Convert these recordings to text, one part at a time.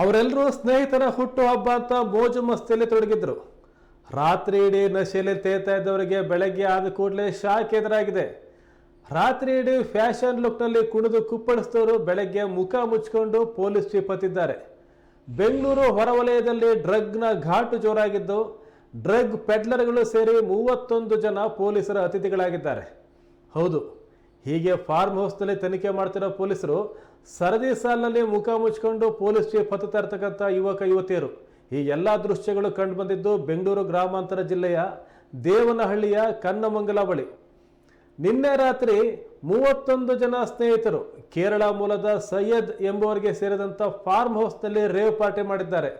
ಅವರೆಲ್ಲರೂ ಸ್ನೇಹಿತರ ಹುಟ್ಟು ಹಬ್ಬ ಅಂತ ಮೋಜು ಮಸ್ತಿಯಲ್ಲಿ ತೊಡಗಿದ್ರು. ರಾತ್ರಿ ಇಡೀ ನಶೆಯಲ್ಲಿ ತೇತಾ ಇದ್ದವರಿಗೆ ಬೆಳಗ್ಗೆ ಆದ ಕೂಡಲೇ ಶಾಕ್ ಎದುರಾಗಿದೆ. ರಾತ್ರಿ ಇಡೀ ಫ್ಯಾಷನ್ ಲುಕ್ನಲ್ಲಿ ಕುಣಿದು ಕುಪ್ಪಳಿಸಿದವರು ಬೆಳಗ್ಗೆ ಮುಖ ಮುಚ್ಚಿಕೊಂಡು ಪೊಲೀಸ್ ಚೀಪತ್ತಿದ್ದಾರೆ ಬೆಂಗಳೂರು ಹೊರವಲಯದಲ್ಲಿ ಡ್ರಗ್ನ ಘಾಟು ಜೋರಾಗಿದ್ದು, ಡ್ರಗ್ ಪೆಡ್ಲರ್ಗಳು ಸೇರಿ ಮೂವತ್ತೊಂದು ಜನ ಪೊಲೀಸರ ಅತಿಥಿಗಳಾಗಿದ್ದಾರೆ. ಹೌದು, ಹೀಗೆ ಫಾರ್ಮ್ ಹೌಸ್ನಲ್ಲಿ ತನಿಖೆ ಮಾಡ್ತಿರೋ ಪೊಲೀಸರು ಸರದಿ ಸಾಲಿನಲ್ಲಿ ಮುಖ ಮುಚ್ಕೊಂಡು ಪೊಲೀಸ್ ಜೀಪ್ ಹತ್ತುತ್ತಾ ಯುವಕ, ಯುವತಿಯರು. ಈ ಎಲ್ಲ ದೃಶ್ಯಗಳು ಕಂಡುಬಂದಿದ್ದು ಬೆಂಗಳೂರು ಗ್ರಾಮಾಂತರ ಜಿಲ್ಲೆಯ ದೇವನಹಳ್ಳಿಯ ಕನ್ನಮಂಗಲ ಬಳಿ. ನಿನ್ನೆ ರಾತ್ರಿ ಮೂವತ್ತೊಂದು ಜನ ಸ್ನೇಹಿತರು ಕೇರಳ ಮೂಲದ ಸೈಯದ್ ಎಂಬುವರಿಗೆ ಸೇರಿದಂಥ ಫಾರ್ಮ್ ಹೌಸ್ನಲ್ಲಿ ರೇವ್ ಪಾರ್ಟಿ ಮಾಡಿದ್ದಾರೆ.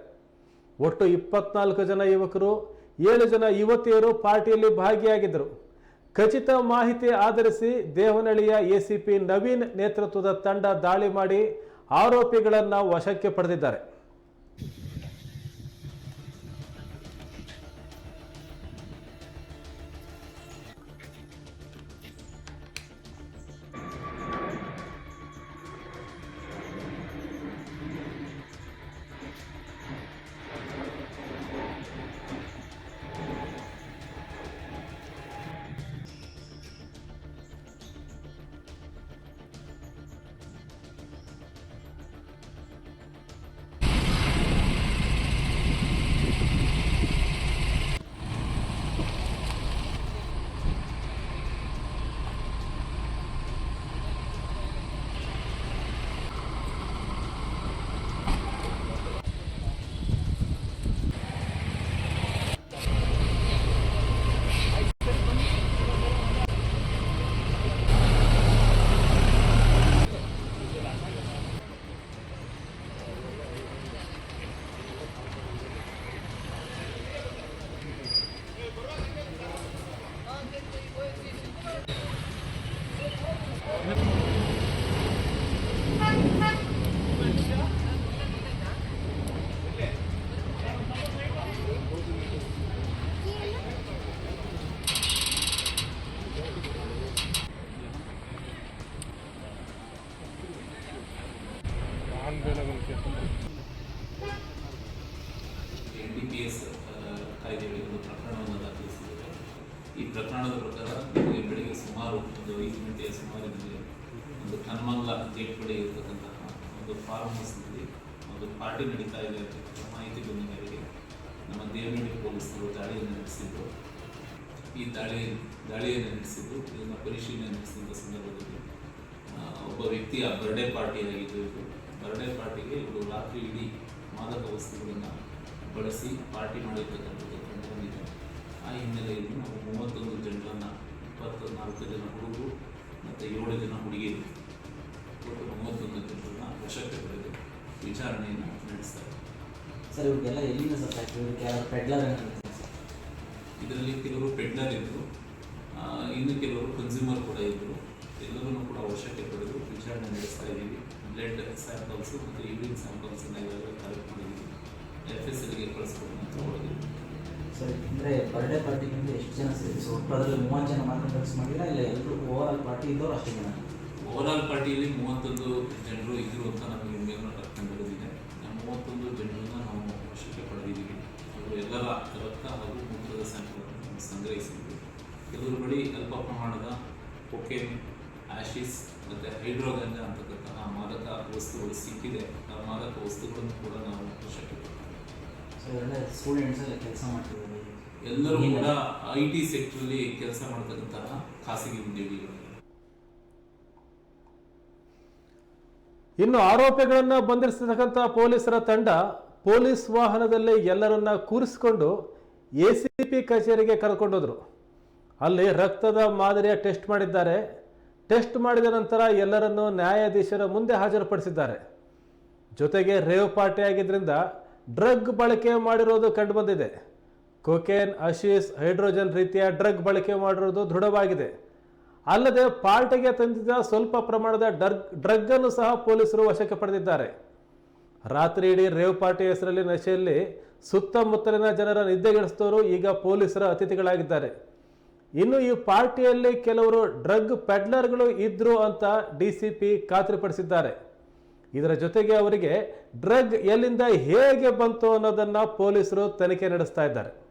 ಒಟ್ಟು ಇಪ್ಪತ್ನಾಲ್ಕು ಜನ ಯುವಕರು, ಏಳು ಜನ ಯುವತಿಯರು ಪಾರ್ಟಿಯಲ್ಲಿ ಭಾಗಿಯಾಗಿದ್ದರು. ಖಚಿತ ಮಾಹಿತಿ ಆಧರಿಸಿ ದೇವನಹಳ್ಳಿಯ ಎಸಿಪಿ ನವೀನ್ ನೇತೃತ್ವದ ತಂಡ ದಾಳಿ ಮಾಡಿ ಆರೋಪಿಗಳನ್ನು ವಶಕ್ಕೆ ಪಡೆದಿದ್ದಾರೆ. ಎನ್ ಡಿ ಪಿ ಎಸ್ ಕಾಯ್ದೆಯಲ್ಲಿ ಒಂದು ಪ್ರಕರಣವನ್ನು ದಾಖಲಿಸಿದ್ದಾರೆ. ಈ ಪ್ರಕರಣದ ಪ್ರಕಾರ ನಿಮಗೆ ಬೆಳಿಗ್ಗೆ ಸುಮಾರು ಒಂದು ಐದು ಗಂಟೆಯ ಸುಮಾರಿನಲ್ಲಿ ಒಂದು ಕನ್ಮಂಗ್ಲ ಗೇಟ್ ಬಳಿ ಇರತಕ್ಕಂತಹ ಒಂದು ಫಾರ್ಮ್ ಹೌಸ್ನಲ್ಲಿ ಒಂದು ಪಾರ್ಟಿ ನಡೀತಾ ಇದೆ ಅಂತಕ್ಕಂಥ ಮಾಹಿತಿ ಬಂದ ಮೇರೆಗೆ ನಮ್ಮ ದೇವನಹಳ್ಳಿ ಪೊಲೀಸರು ದಾಳಿಯನ್ನು ನಡೆಸಿದ್ದು ಈ ದಾಳಿ, ದಾಳಿಯನ್ನು ನಡೆಸಿದ್ದು ಇದನ್ನು ಪರಿಶೀಲನೆ ನಡೆಸಿದ ಸಂದರ್ಭದಲ್ಲಿ ಒಬ್ಬ ವ್ಯಕ್ತಿಯ ಬರ್ಡೇ ಪಾರ್ಟಿಯಾಗಿದ್ದು ಇದು. ಬರ್ಡೇ ಪಾರ್ಟಿಗೆ ಇವರು ರಾತ್ರಿ ಇಡೀ ಮಾದಕ ವಸ್ತುಗಳನ್ನು ಬಳಸಿ ಪಾರ್ಟಿ ಮಾಡಿರ್ತಕ್ಕಂಥದ್ದು ಕಂಡು ಬಂದಿದೆ ಆ ಹಿನ್ನೆಲೆಯಲ್ಲಿ ನಾವು ಮೂವತ್ತೊಂದು ಜನರನ್ನು ಇಪ್ಪತ್ತ ನಾಲ್ಕು ಜನ ಹುಡುಗರು ಮತ್ತು ಏಳು ಜನ ಹುಡುಗಿಯರು ಒಟ್ಟು ಮೂವತ್ತೊಂದು ಜನರನ್ನು ವಶಕ್ಕೆ ಪಡೆದು ವಿಚಾರಣೆಯನ್ನು ನಡೆಸ್ತಾರೆ ಸರ್ ಇವರಿಗೆಲ್ಲ ಎಲ್ಲಿಂದ ಸರ್ ಪೆಡ್ಲರ್ ಇದರಲ್ಲಿ ಕೆಲವರು ಪೆಡ್ಲರ್ ಇದ್ದರು ಇನ್ನು ಕೆಲವರು ಕನ್ಸ್ಯೂಮರ್ ಕೂಡ ಇದ್ದರು ಎಲ್ಲರನ್ನು ಕೂಡ ವಶಕ್ಕೆ ಪಡೆದು ವಿಚಾರಣೆ ನಡೆಸ್ತಾ ಇದ್ದೀವಿ. ಬ್ಲಡ್ ಸ್ಯಾಂಪಲ್ಸ್ ಮತ್ತು ಯೂರಿನ್ ಸ್ಯಾಂಪಲ್ಸನ್ನು ಇವೆಲ್ಲ ಕಲೆಕ್ಟ್ ಮಾಡಿದ್ದೀವಿ ಎಫ್ ಎಸ್ ಎಲ್ಗೆ ಕಳಿಸ್ಕೊಂಡು ಅಂತ ಹೇಳಿದ್ವಿ ಸರ್ ಅಂದರೆ ಬರ್ಡೇ ಪಾರ್ಟಿಗಿಂತ ಎಷ್ಟು ಜನ ಸೇರಿ? ಸೊ ಅದರಲ್ಲಿ ಮೂವತ್ತು ಜನ ಮಾತ್ರ ಡ್ರಗ್ಸ್ ಮಾಡಿಲ್ಲ ಇಲ್ಲ ಎಲ್ಲರೂ ಓವರ್ ಆಲ್ ಪಾರ್ಟಿ ಇದ್ದವ್ರು ಅಷ್ಟು ಜನ? ಆಲ್ ಪಾರ್ಟಿಯಲ್ಲಿ ಮೂವತ್ತೊಂದು ಜನರು ಇದ್ರು ಅಂತ ನಮಗೆ ಮೇಲ್ನ ಕಂಡು ಬಂದಿದೆ ಆ ಮೂವತ್ತೊಂದು ಜನರನ್ನು ನಾವು ವಶಕ್ಕೆ ಪಡೆದಿದ್ದೀವಿ. ಅವರು ಎಲ್ಲರ ರಕ್ತ ಹಾಗೂ ಮೂತ್ರದ ಸ್ಯಾಂಪಲ್ ಸಂಗ್ರಹಿಸಿದ್ವಿ ಕೆಲವರು ಬಳಿ ಅಲ್ಪ ಪ್ರಮಾಣದ ಕೊಕೇನ್ ಆಶಿಸ್ ಮತ್ತೆ ಹೈಡ್ರೋಗಂಜ ಅಂತಕ್ಕಂತಹ ಮಾದಕ ವಸ್ತುಗಳು ಸಿಕ್ಕಿದೆ. ಆ ಮಾದಕ ವಸ್ತುಗಳನ್ನು ಕೂಡ ನಾವು ಸೊ ಸ್ಟೂಡೆಂಟ್ಸ್ ಎಲ್ಲ ಕೆಲಸ ಮಾಡ್ತಿದ್ದಾರೆ. ಎಲ್ಲರೂ ಕೂಡ ಐ ಟಿ ಸೆಕ್ಟ್ರಲ್ಲಿ ಕೆಲಸ ಮಾಡ್ತಕ್ಕಂತಹ ಖಾಸಗಿ ಉದ್ಯೋಗಿಗಳು. ಇನ್ನು ಆರೋಪಿಗಳನ್ನು ಬಂಧಿಸತಕ್ಕಂಥ ಪೊಲೀಸರ ತಂಡ ಪೊಲೀಸ್ ವಾಹನದಲ್ಲಿ ಎಲ್ಲರನ್ನ ಕೂರಿಸಿಕೊಂಡು ಎ ಸಿ ಪಿ ಕಚೇರಿಗೆ ಕರ್ಕೊಂಡೋದ್ರು. ಅಲ್ಲಿ ರಕ್ತದ ಮಾದರಿಯ ಟೆಸ್ಟ್ ಮಾಡಿದ್ದಾರೆ. ಟೆಸ್ಟ್ ಮಾಡಿದ ನಂತರ ಎಲ್ಲರನ್ನೂ ನ್ಯಾಯಾಧೀಶರ ಮುಂದೆ ಹಾಜರುಪಡಿಸಿದ್ದಾರೆ. ಜೊತೆಗೆ ರೇವ್ ಪಾರ್ಟಿ ಆಗಿದ್ದರಿಂದ ಡ್ರಗ್ ಬಳಕೆ ಮಾಡಿರೋದು ಕಂಡುಬಂದಿದೆ. ಕೊಕೇನ್, ಅಶೀಸ್, ಹೈಡ್ರೋಜನ್ ರೀತಿಯ ಡ್ರಗ್ ಬಳಕೆ ಮಾಡಿರೋದು ದೃಢವಾಗಿದೆ. ಅಲ್ಲದೆ ಪಾರ್ಟಿಗೆ ತಂದಿದ್ದ ಸ್ವಲ್ಪ ಪ್ರಮಾಣದ ಡ್ರಗ್ ಡ್ರಗ್ ಅನ್ನು ಸಹ ಪೊಲೀಸರು ವಶಕ್ಕೆ ಪಡೆದಿದ್ದಾರೆ. ರಾತ್ರಿ ಇಡೀ ರೇವ್ ಪಾರ್ಟಿ ಹೆಸರಲ್ಲಿ ನಶೆಯಲ್ಲಿ ಸುತ್ತಮುತ್ತಲಿನ ಜನರ ನಿದ್ದೆಗೆಡಿಸಿದವರು ಈಗ ಪೊಲೀಸರ ಅತಿಥಿಗಳಾಗಿದ್ದಾರೆ. ಇನ್ನು ಈ ಪಾರ್ಟಿಯಲ್ಲಿ ಕೆಲವರು ಡ್ರಗ್ ಪೆಡ್ಲರ್ಗಳು ಇದ್ರು ಅಂತ ಡಿಸಿಪಿ ಖಾತ್ರಿಪಡಿಸಿದ್ದಾರೆ. ಇದರ ಜೊತೆಗೆ ಅವರಿಗೆ ಡ್ರಗ್ ಎಲ್ಲಿಂದ ಹೇಗೆ ಬಂತು ಅನ್ನೋದನ್ನ ಪೊಲೀಸರು ತನಿಖೆ ನಡೆಸ್ತಾ ಇದ್ದಾರೆ.